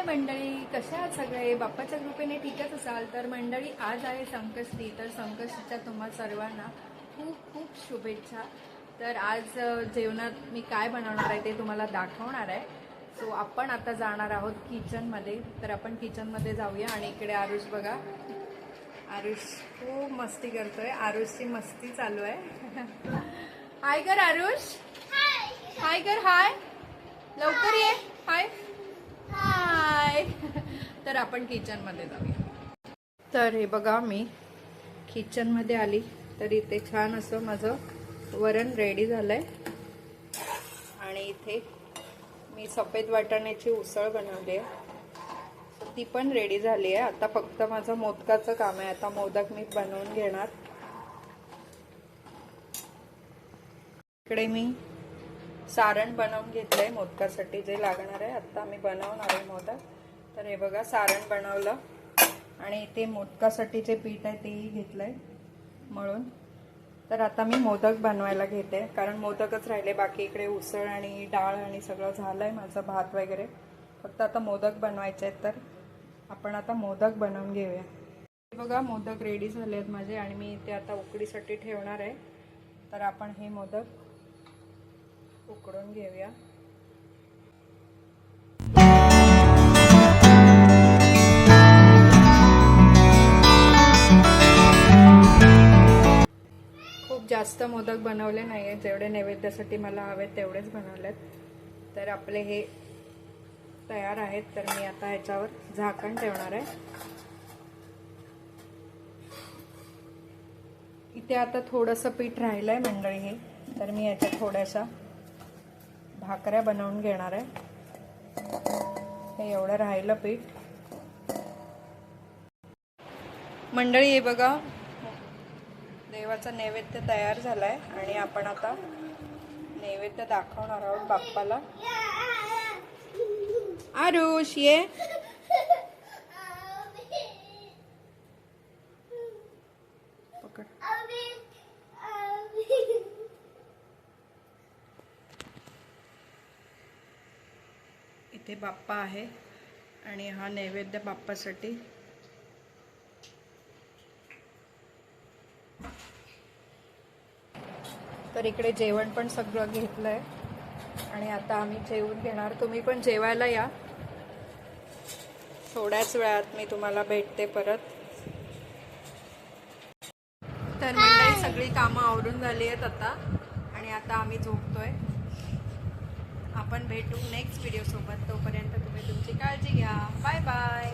हाय मंडळी? कशा आहात सगळे? बाप्पाच्या कृपेने ठीकच असाल. तर मंडळी आज आहे संकष्टी. तर संकष्टीच्या तुम्हा सर्वांना खूप खूप शुभेच्छा. तर आज जेवणात मी काय बनवणार आहे ते तुम्हाला दाखवणार आहे. सो आपण आता जाणार आहोत किचनमध्ये. तर आपण किचनमध्ये जाऊया आणि इकडे आरुष बघा. आरुष खूप मस्ती करतोय. आरुषची मस्ती चालू आहे. हाय कर आरुष. हाय कर हाय लवकर ये. हाय हाय तर आपण किचनमध्ये जाऊया. तर हे बघा मी किचनमध्ये आली तर इथे छान असं माझं वरण रेडी झालंय. आणि इथे मी सफेद वाटाण्याची उसळ बनवली आहे. ती पण रेडी झाली आहे. आता फक्त माझं मोदकाचं काम आहे. आता मोदक मी बनवून घेणार. इकडे मी सारण बनवून घेतलंय. मोदकासाठी जे लागणार आहे आता मी बनवणार आहे मोदक. हे बघा सारण बनवलं. आणि इथे मोदकासाठी जे पीठ आहे तेही घेतलंय म्हणून तर आता मी मोदक बनवायला घेते कारण मोदकच राहिले. बाकी इकडे उसळ आणि डाळ आणि सगळं झालंय माझं भात वगैरे. फक्त आता मोदक बनवायचे आहेत तर आपण आता मोदक बनवून घेऊया. हे बघा मोदक रेडी झाले आहेत माझे आणि मी ते आता उकडीसाठी ठेवणार आहे. तर आपण हे मोदक उकडून घेऊया. जास्त मोदक बनवले नाही आहेत जेवढे नैवेद्यासाठी मला हवेत तेवढेच बनवलेत. तर आपले हे तयार आहेत. तर मी आता ह्याच्यावर झाकण ठेवणार आहे. इथे आता थोडंसं पीठ राहिलं आहे मंडळी हे. तर मी याच्यात थोड्याशा भाकऱ्या बनवून घेणार आहे. हे एवढं राहिलं पीठ. मंडळी हे बघा देवाचा नैवेद्य तयार झालाय आणि आपण आता नैवेद्य दाखवणार आहोत बाप्पाला. आरुष ये. पकड. इथे बाप्पा आहे आणि हा नैवेद्य बाप्पासाठी तर इकडे जेवण पण सगळं घेतलंय. आणि आता आम्ही जेवून घेणार. तुम्ही पण जेवायला या. थोड्याच वेळात मी तुम्हाला भेटते परत. तर मंडळी सगळी कामं आवरून झाली आहेत आता. आणि आता आम्ही झोपतोय. आपण भेटू नेक्स्ट व्हिडिओ सोबत. तोपर्यंत तुम्ही तुमची काळजी घ्या. Bye bye